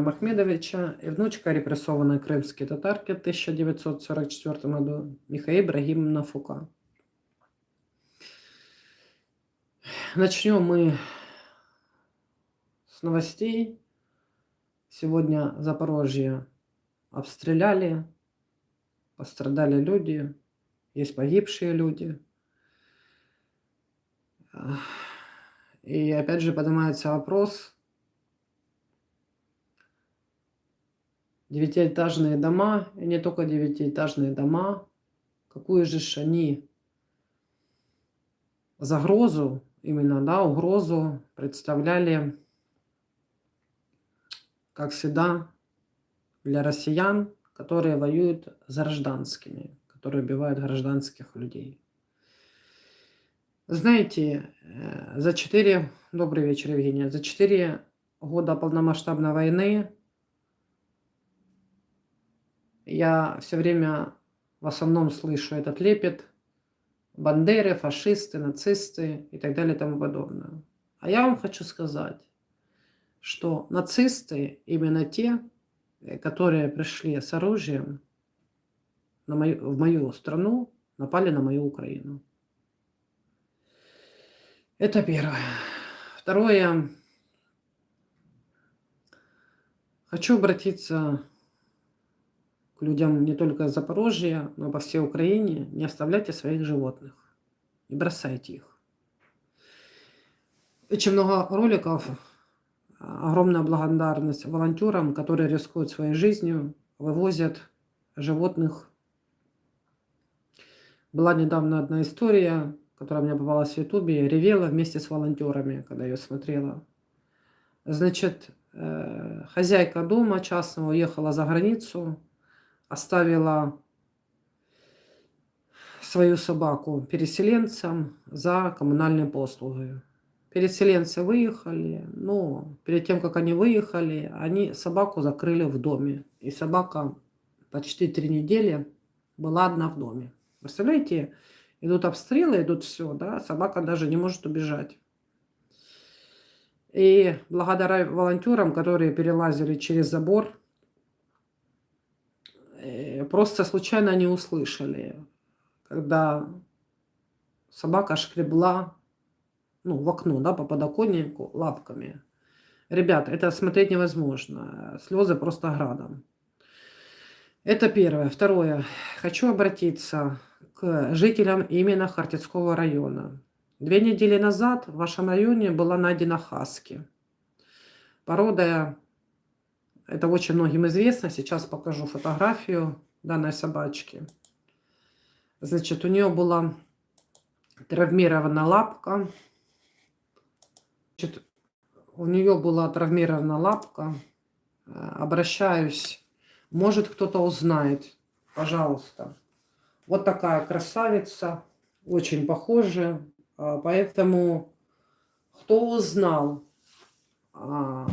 Махмедовича и внучка репрессованной крымской татарки в 1944 году Михаил Ибрагимовна Фука. Начнем мы с новостей. Сегодня Запорожье обстреляли, пострадали люди, есть погибшие люди. И опять же поднимается вопрос, девятиэтажные дома, и не только девятиэтажные дома, какую же они загрозу, именно, да, угрозу представляли, как всегда, для россиян, которые воюют за гражданскими, которые убивают гражданских людей. Знаете, э, за четыре... Добрый вечер, Евгения. За четыре года полномасштабной войны я все время в основном слышу этот лепет. Бандеры, фашисты, нацисты и так далее и тому подобное. А я вам хочу сказать, что нацисты именно те, э, которые пришли с оружием на мою, в мою страну, напали на мою Украину. Это первое. Второе. Хочу обратиться к людям не только из Запорожья, но по всей Украине. Не оставляйте своих животных. Не бросайте их. Очень много роликов. Огромная благодарность волонтерам, которые рискуют своей жизнью, вывозят животных. Была недавно одна история, которая мне попалась в Ютубе, ревела вместе с волонтерами, когда ее смотрела. Значит, э, хозяйка дома частного уехала за границу, оставила свою собаку переселенцам за коммунальные послуги. Переселенцы выехали, но перед тем, как они выехали, они собаку закрыли в доме. И собака почти три недели была одна в доме. Представляете, идут обстрелы, идут все, да, собака даже не может убежать. И благодаря волонтерам, которые перелазили через забор, просто случайно не услышали, когда собака шкребла ну, в окно, да, по подоконнику лапками. Ребят, это смотреть невозможно. Слезы просто градом. Это первое. Второе. Хочу обратиться к жителям именно Хартицкого района. Две недели назад в вашем районе была найдена хаски. Порода, это очень многим известно, сейчас покажу фотографию данной собачки. Значит, у нее была травмирована лапка. Значит, у нее была травмирована лапка. Обращаюсь, может кто-то узнает, пожалуйста. Вот такая красавица, очень похожа. А, поэтому, кто узнал, а,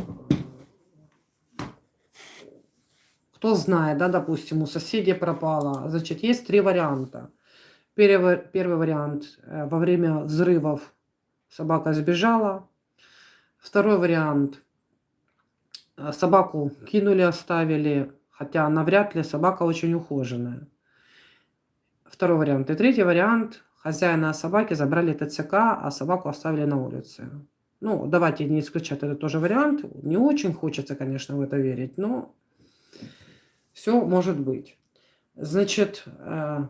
кто знает, да, допустим, у соседей пропала, значит, есть три варианта. Первый, первый вариант, э, во время взрывов собака сбежала. Второй вариант, э, собаку кинули, оставили, хотя навряд ли собака очень ухоженная. Второй вариант. И третий вариант. Хозяина собаки забрали ТЦК, а собаку оставили на улице. Ну, давайте не исключать этот тоже вариант. Не очень хочется, конечно, в это верить, но все может быть. Значит, э,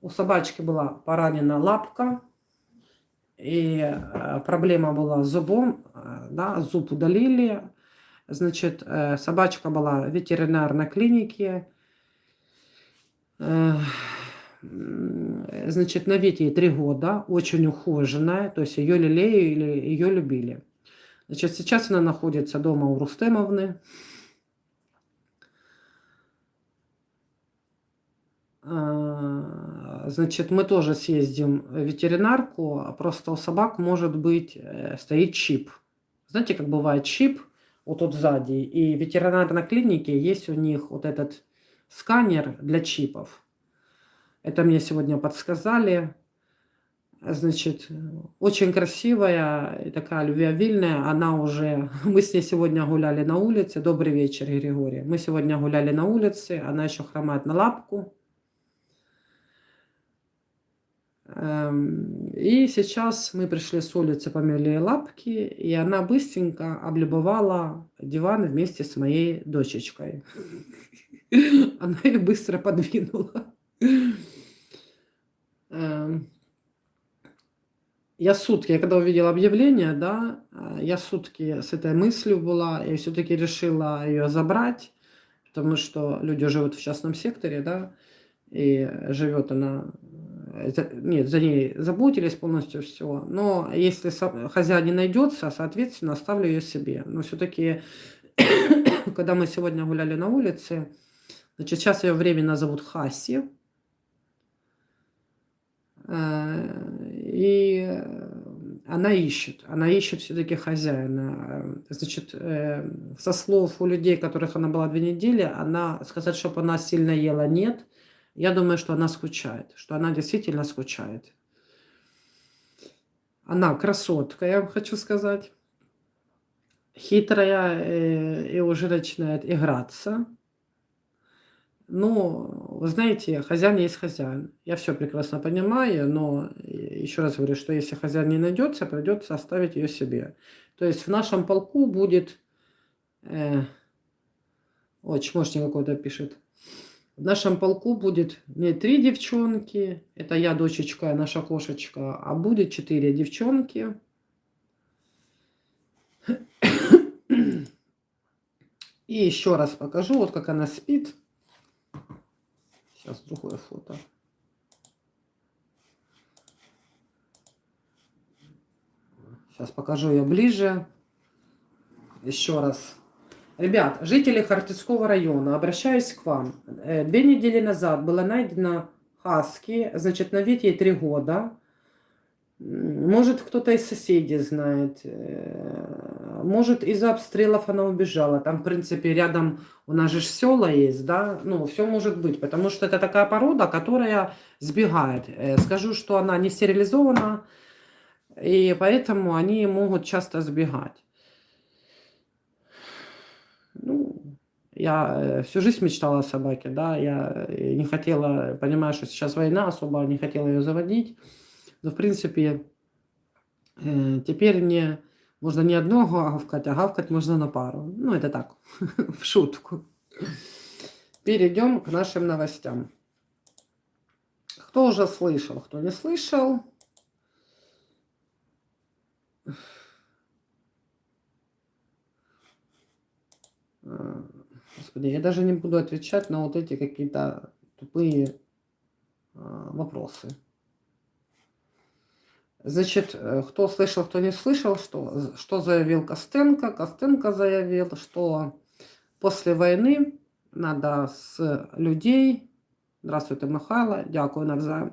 у собачки была поранена лапка, и э, проблема была с зубом, э, да, зуб удалили. Значит, собачка была в ветеринарной клинике значит, на Вите ей три года, очень ухоженная, то есть ее лелею или ее любили. Значит, сейчас она находится дома у Рустемовны. Значит, мы тоже съездим в ветеринарку, а просто у собак может быть э, стоит чип. Знаете, как бывает чип, вот тут сзади, и в ветеринарной клинике есть у них вот этот сканер для чипов. Это мне сегодня подсказали. Значит, очень красивая и такая любвеобильная. Она уже... Мы с ней сегодня гуляли на улице. Добрый вечер, Григорий. Мы сегодня гуляли на улице. Она еще хромает на лапку. И сейчас мы пришли с улицы, помыли ей лапки, и она быстренько облюбовала диван вместе с моей дочечкой. Она их быстро подвинула. Эм, Я сутки, я когда увидела объявление, да, я сутки с этой мыслью была, и все-таки решила ее забрать, потому что люди живут в частном секторе, да, и живет она, нет, за ней заботились полностью все, но если хозяин не найдется, соответственно, оставлю ее себе. Но все-таки, когда мы сегодня гуляли на улице, значит, сейчас ее временно зовут Хаси, Э, и она ищет, она ищет все-таки хозяина. Значит, э, со слов у людей, которых она была две недели, она сказать, чтобы она сильно ела, нет. Я думаю, что она скучает, что она действительно скучает. Она красотка, я вам хочу сказать. Хитрая э, и уже начинает играться. Ну, вы знаете, хозяин есть хозяин. Я все прекрасно понимаю, но э, еще раз говорю, что если хозяин не найдется, придется оставить ее себе. То есть в нашем полку будет... Э, ой, чмошник какой-то пишет. В нашем полку будет не три девчонки, это я, дочечка, наша кошечка, а будет четыре девчонки. И еще раз покажу, вот как она спит. Сейчас другое фото. Сейчас покажу ее ближе. Еще раз. Ребят, жители Хартицкого района, обращаюсь к вам. Э, Две недели назад было найдено хаски, значит, на вид ей три года. Может, кто-то из соседей знает. Э, Может, из-за обстрелов она убежала. Там, в принципе, рядом у нас же села есть, да? Ну, все может быть, потому что это такая порода, которая сбегает. Э, Скажу, что она не стерилизована, и поэтому они могут часто сбегать. Ну, я э, всю жизнь мечтала о собаке, да, я э, не хотела, понимаю, что сейчас война, особо не хотела ее заводить, но, в принципе, э, теперь мне можно не одного гавкать, а гавкать можно на пару. Ну, это так, в шутку. Перейдем к нашим новостям. Кто уже слышал, кто не слышал, Господи, я даже не буду отвечать на вот эти какие-то тупые а, вопросы. Значит, э, кто слышал, кто не слышал, что, что заявил Костенко? Костенко заявил, что после войны надо с людей, здравствуйте, Михайло, дякую навзаєм,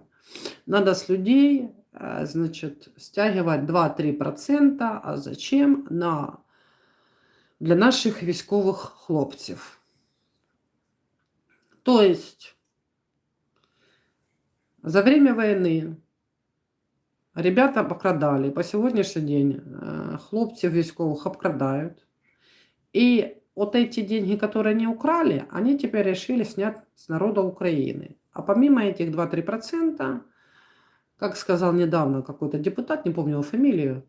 надо с людей, э, значит, стягивать 2-3%, а зачем? На для наших військових хлопців. То есть за время войны ребята обкрадали, по сегодняшний день э, хлопців військових обкрадають. И вот эти деньги, которые они украли, они теперь решили снять с народа Украины. А помимо этих 2-3%, как сказал недавно какой-то депутат, не помню его фамилию,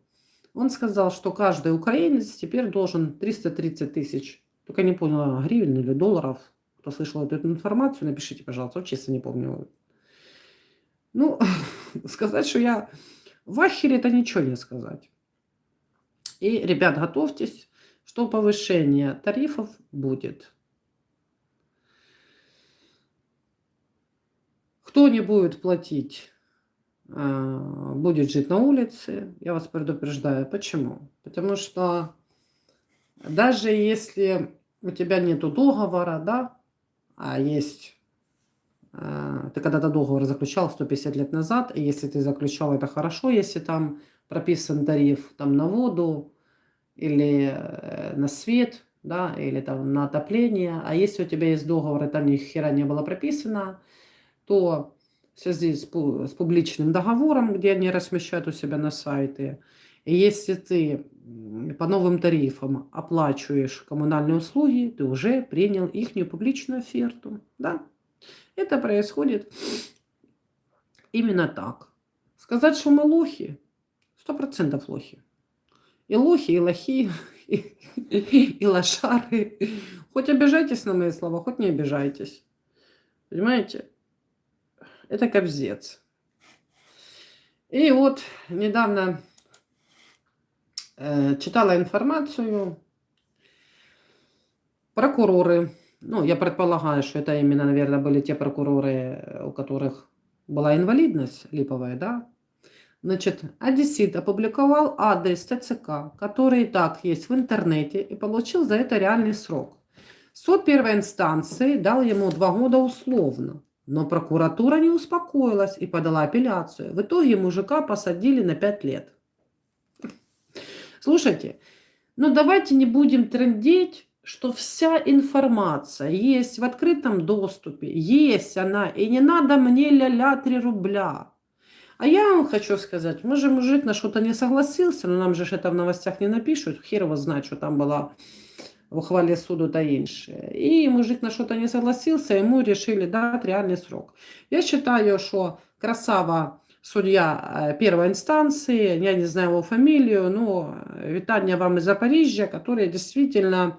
он сказал, что каждый украинец теперь должен 330 тысяч, только не поняла, гривен или долларов. Кто слышал эту информацию, напишите, пожалуйста, вот честно не помню. Ну, сказать, что я в ахере, это ничего не сказать. И, ребят, готовьтесь, что повышение тарифов будет. Кто не будет платить а, будет жить на улице, я вас предупреждаю. Почему? Потому что даже если у тебя нет договора, да, а есть, а, ты когда-то договор заключал 150 лет назад, и если ты заключал, это хорошо, если там прописан тариф там на воду или э, на свет, да, или там на отопление, а если у тебя есть договор, и там ни хера не было прописано, то в связи с, с публичным договором, где они размещают у себя на сайте. И если ты по новым тарифам оплачиваешь коммунальные услуги, ты уже принял их публичную оферту. Да? Это происходит именно так. Сказать, что мы лохи, сто процентов лохи. И лохи, и лохи, и, и лошары. Хоть обижайтесь на мои слова, хоть не обижайтесь. Понимаете? Это кобздец. И вот недавно читала информацию. Прокуроры, ну, я предполагаю, что это именно, наверное, были те прокуроры, э, у которых была инвалидность липовая, да? Значит, Одессит опубликовал адрес ТЦК, который и так есть в интернете, и получил за это реальный срок. Суд первой инстанции дал ему два года условно, но прокуратура не успокоилась и подала апелляцию. В итоге мужика посадили на 5 лет. Слушайте, ну давайте не будем трендеть, что вся информация есть в открытом доступе, есть она, и не надо мне ля-ля 3 рубля. А я вам хочу сказать, может мужик на что-то не согласился, но нам же это в новостях не напишут, хер его знает, что там было в ухвале суду та інше. І мужик на что-то не согласился, ему решили дать реальный срок. Я считаю, что красава судья э, первой инстанции, я не знаю его фамилию, но витание вам из Запоріжжя, который действительно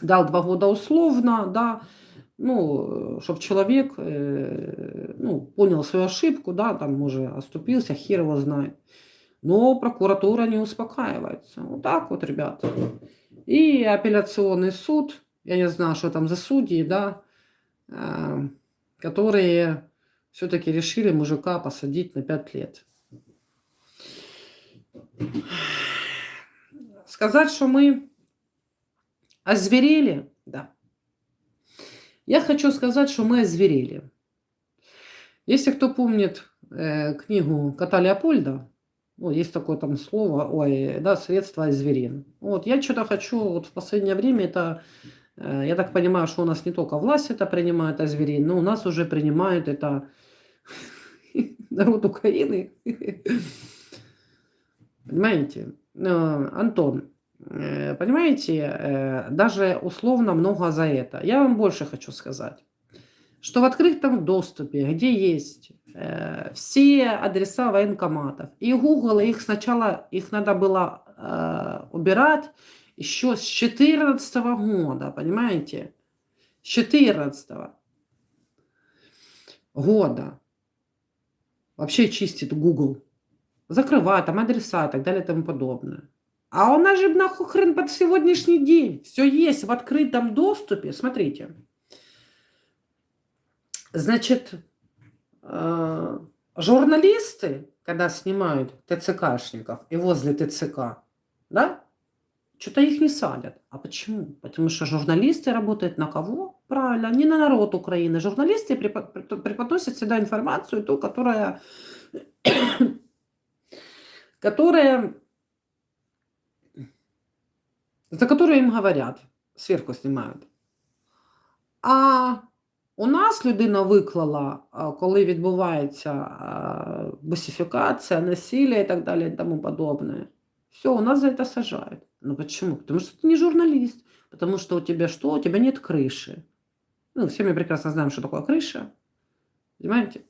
дал два года условно, да, ну, чтобы человек, э, ну, понял свою ошибку, да, там, может, оступился, хер его знает. Но прокуратура не успокаивается. Вот так вот, ребята. И апелляционный суд, я не знаю, что там за судьи, да, э, которые все-таки решили мужика посадить на 5 лет. Сказать, что мы озверели, да. Я хочу сказать, что мы озверели. Если кто помнит э, книгу Кота Леопольда, ну, есть такое там слово, ой, да, средство озверин. Вот, я что-то хочу, вот в последнее время это, э, я так понимаю, что у нас не только власть это принимает озверин, но у нас уже принимают это народ Украины. Понимаете? Э, Антон, э, понимаете, э, даже условно много за это. Я вам больше хочу сказать, что в открытом доступе, где есть все адреса военкоматов, и Google, их сначала, их надо было убирать еще с 2014 года, понимаете? С 2014 года. Вообще чистит Google. Закрывает там адреса и так далее и тому подобное. А у нас же нахуй под сегодняшний день. Все есть в открытом доступе. Смотрите. Значит, э, журналисты, когда снимают ТЦКшников и возле ТЦК, да, что-то их не садят. А почему? Потому что журналисты работают на кого? Правильно, не на народ Украины. Журналисты препо- препо- преподносят всегда информацию, ту, которая, которая, за которую им говорят, сверху снимають. А у нас людина виклала, а, коли відбувається а, босифікація, насилля і так далі і тому подобное. Все, у нас за это сажают. Ну почему? Потому что ты не журналист. Потому что у тебя что? У тебя нет крыши. Ну, все мы прекрасно знаем, что такое крыша. Понимаете?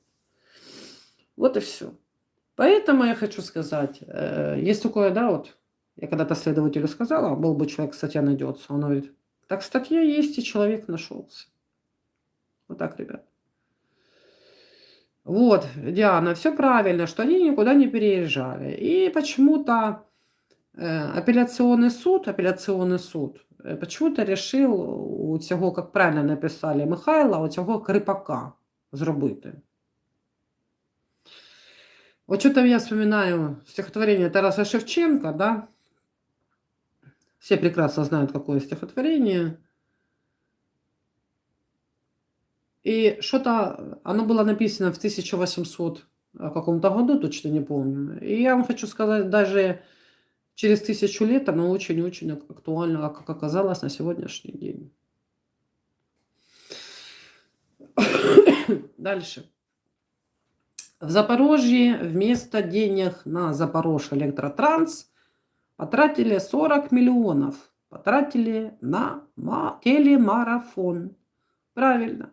Вот и все. Поэтому я хочу сказать, э, есть такое, да, вот, я когда-то следователю сказала, был бы человек, статья найдется. Он говорит, так статья есть, и человек нашелся. Вот так, ребят. Вот, Диана, все правильно, что они никуда не переезжали. И почему-то э, апелляционный суд, апелляционный суд почему-то решил у цього, як правильно написали Михайла, у цього крипака зробити. Вот что-то я вспоминаю стихотворение Тараса Шевченко, да? Все прекрасно знают, какое стихотворение. И что-то, оно было написано в 1800 каком-то году, точно не помню. И я вам хочу сказать, даже через тысячу лет оно очень-очень актуально, как оказалось на сегодняшний день. Дальше. В Запорожье вместо денег на Запорож Электротранс потратили 40 миллионов. Потратили на ма- телемарафон. Правильно.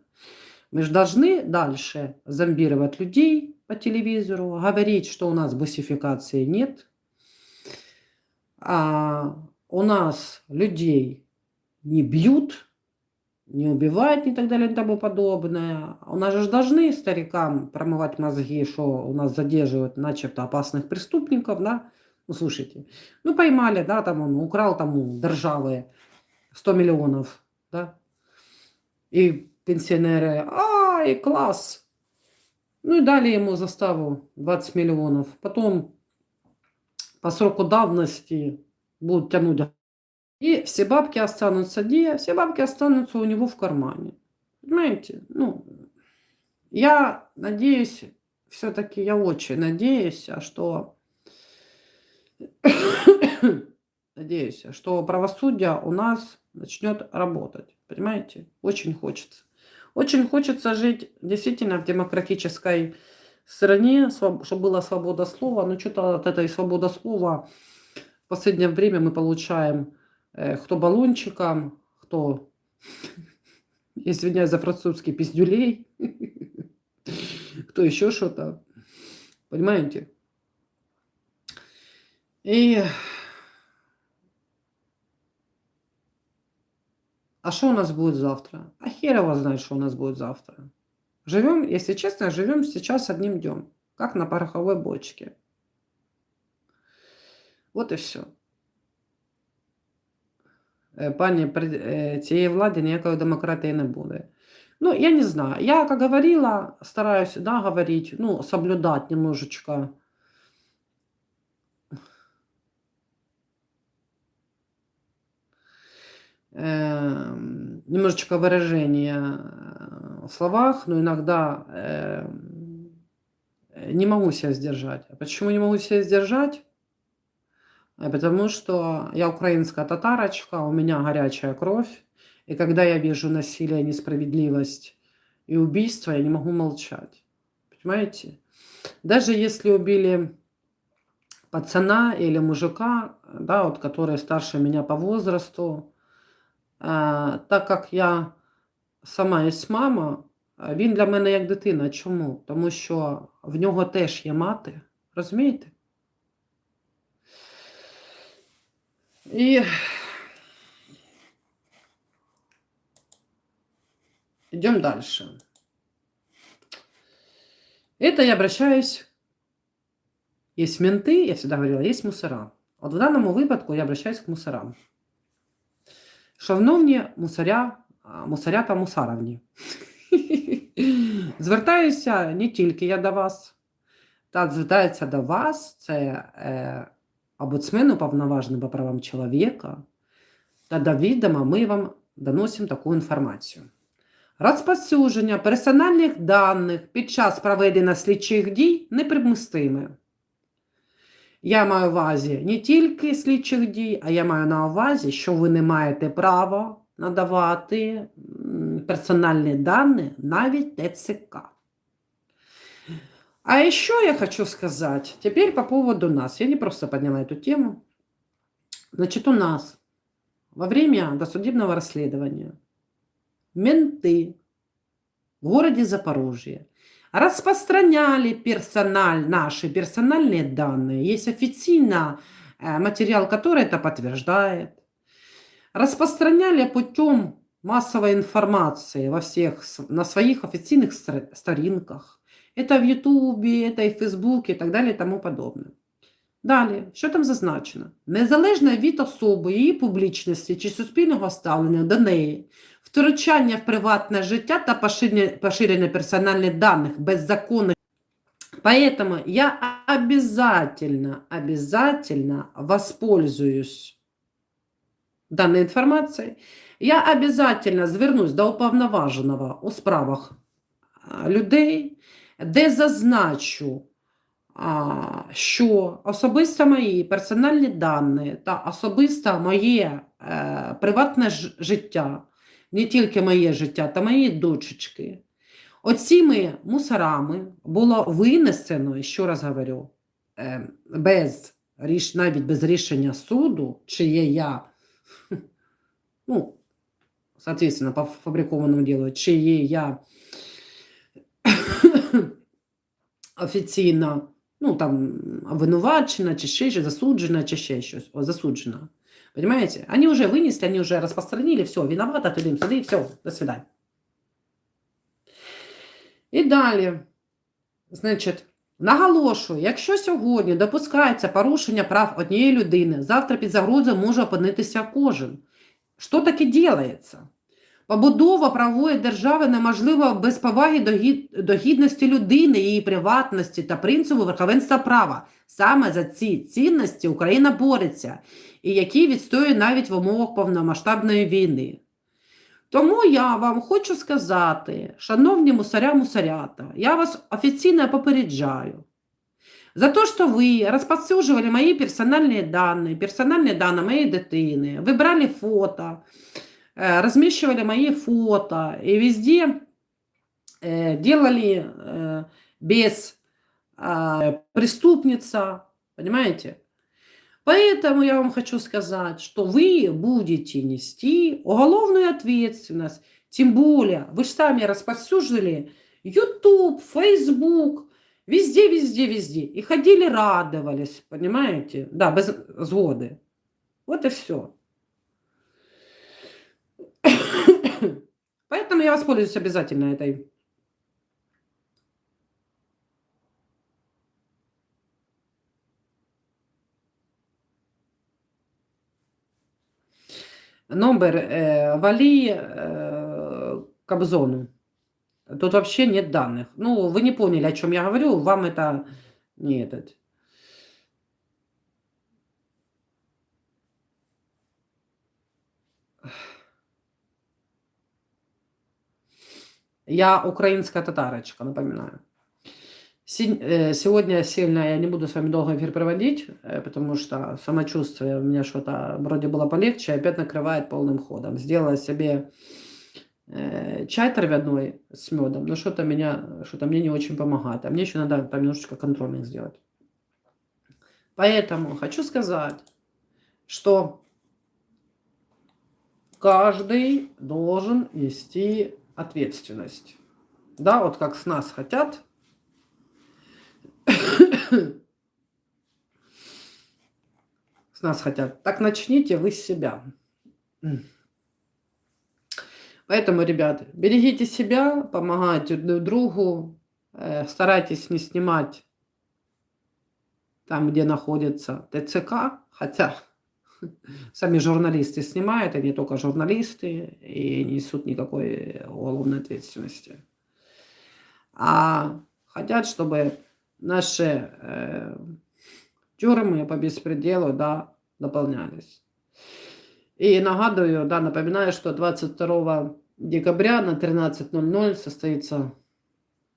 Мы же должны дальше зомбировать людей по телевизору, говорить, что у нас босификации нет. А у нас людей не бьют, не убивают и так далее и тому подобное. У нас же должны старикам промывать мозги, что у нас задерживают начебто опасных преступников, да? Ну, слушайте, ну, поймали, да, там он украл там державы 100 миллионов, да? И пенсионеры, ай, класс! Ну и дали ему заставу 20 миллионов. Потом по сроку давности будут тянуть. И все бабки останутся где? Все бабки останутся у него в кармане. Понимаете? Ну, я надеюсь, все-таки я очень надеюсь, а что надеюсь, что правосудие у нас начнет работать. Понимаете? Очень хочется. Очень хочется жить действительно в демократической стране, чтобы была свобода слова. Но что-то от этой свободы слова в последнее время мы получаем э, кто баллончиком, кто, извиняюсь за французский, пиздюлей, кто еще что-то. Понимаете? И... А что у нас будет завтра? А хер его знает, что у нас будет завтра. Живем, если честно, живем сейчас одним днем, как на пороховой бочке. Вот і все. Е, Пані, при е, цієї влади ніякої демократії не буде. Ну, я не знаю. Я, как говорила, стараюсь, да, говорить, ну, соблюдать немножечко. эм, немножечко выражения э, в словах, но иногда э, не могу себя сдержать. А почему не могу себя сдержать? А Потому что я украинская татарочка, у меня горячая кровь, и когда я вижу насилие, несправедливость и убийство, я не могу молчать. Понимаете? Даже если убили пацана или мужика, да, вот, который старше меня по возрасту, а, так як я сама є мама, він для мене як дитина. Чому? Тому що в нього теж є мати. Розумієте? І идем дальше. Это я обращаюсь. Есть менты, я всегда говорила, есть мусора. Вот в даному випадку я обращаюсь к мусорам. Шановні мусоря, мусоря та мусаровні. Звертаюся не тільки я до вас, та звертається до вас, це е, омбудсмен уповноважений по правам чоловіка. Та до відома ми вам доносимо таку інформацію. Розповсюдження персональних даних під час проведення слідчих дій непримустиме. Я маю увазі не тільки слідчих дій, а я маю на увазі, що ви не маєте права надавати м, персональні дані навіть ТЦК. А еще я хочу сказать, теперь по поводу нас. Я не просто подняла эту тему. Значит, у нас во время досудебного расследования менты в городе Запорожье распространяли персональ, наши персональные данные. Есть официально э, материал, который это подтверждает. Распространяли путем массовой информации во всех, с- на своих официальных стра- сторінках. Это в Ютубе, это и в Фейсбуке и так далі і тому подобне. Далі, що там зазначено? Незалежно від особи, її публічності чи суспільного ставлення до неї, втручання в приватне життя та поширення, поширення персональних даних беззаконних. Поэтому я обязательно, обязательно воспользуюсь данной информацией. Я обязательно звернусь до уповноваженого у справах людей, де зазначу, що особисто мої персональні дані та особисто моє е, приватне життя, не тільки моє життя та моєї дочечки, Оціми мусорами було винесено, ще раз говорю, е, без навіть без рішення суду, чи є я, ну, соответственно, по фабрикованному ділу, чи є я офіційно, ну, там, обвинувачена, чи ще щось, засуджена, чи ще щось, о, засуджена. Понимаете? Они уже вынесли, они уже распространили, все, виновата, ты им суди, все, до свидания. І далі, значить, наголошую, якщо сьогодні допускається порушення прав однієї людини, завтра під загрозою може опинитися кожен. Що таке діється? Побудова правової держави неможлива без поваги до, гід... до гідності людини, її приватності та принципу верховенства права. Саме за ці цінності Україна бореться, і які відстоює навіть в умовах повномасштабної війни. Тому я вам хочу сказати, шановні мусоря-мусорята, я вас офіційно попереджаю. За те, що ви розповсюджували мої персональні дані, персональні дані моєї дитини, ви брали фото, э, размещивали мои фото и везде э, делали э, без э, преступница, понимаете? Поэтому я вам хочу сказать, что вы будете нести уголовную ответственность, тем более вы же сами расповсюжили YouTube, Facebook, везде, везде, везде. И ходили, радовались, понимаете? Да, без згоди. Вот и все. Поэтому я воспользуюсь обязательно этой. Номер э, Вали э, Кобзону. Тут вообще нет данных. Ну, вы не поняли, о чем я говорю. Вам это не этот. Я украинская татарочка, напоминаю. Э, Сегодня сильно я не буду с вами долго эфир проводить, э, потому что самочувствие у меня что-то вроде было полегче, опять накрывает полным ходом. Сделала себе э, чай травяной с медом, но что-то меня, что-то мне не очень помогает. А мне еще надо там немножечко контрольных сделать. Поэтому хочу сказать, что каждый должен нести ответственность. Да, вот как с нас хотят. С нас хотят. Так начните вы с себя. Поэтому, ребят, берегите себя, помогайте друг другу, э, старайтесь не снимать там, где находится ТЦК, хотя сами журналисты снимают, и не только журналисты, и не несут никакой уголовной ответственности. А хотят, чтобы наши э, тюрьмы по беспределу да, дополнялись. И нагадываю, да, напоминаю, что 22 декабря на 13.00 состоится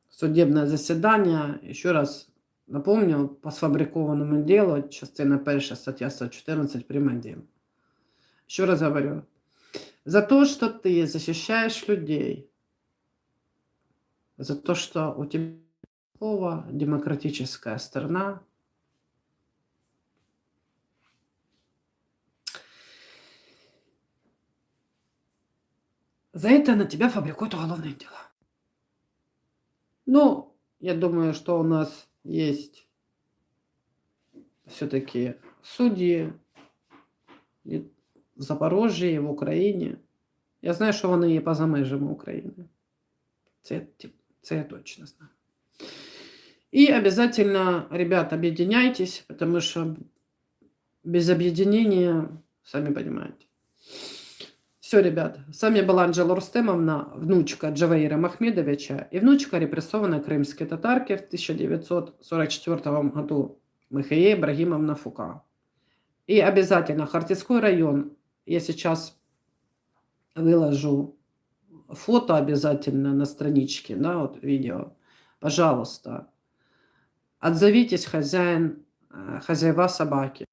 судебное заседание. Еще раз напомню, по сфабрикованному делу, частина 1 статья 114 прим. 1. Еще раз говорю, за то, что ты защищаешь людей, за то, что у тебя такого демократическая страна, за это на тебя фабрикуют уголовные дела. Ну, я думаю, что у нас есть все-таки судьи і в Запорожжі, і в Україні. Я знаю, що вони є поза межами України. Це, ті- це я точно знаю. И обязательно, ребят, объединяйтесь, потому что без объединения, сами понимаете. Все, ребят, с вами была Анжела Рустемовна, внучка Джаваира Махмедовича и внучка репрессованной крымской татарки в 1944 году Михаила Ибрагимовна Фука. И обязательно Хартицкой район, я сейчас выложу фото обязательно на страничке, да, вот видео. Пожалуйста, отзовитесь, хозяин, э, хозяева собаки.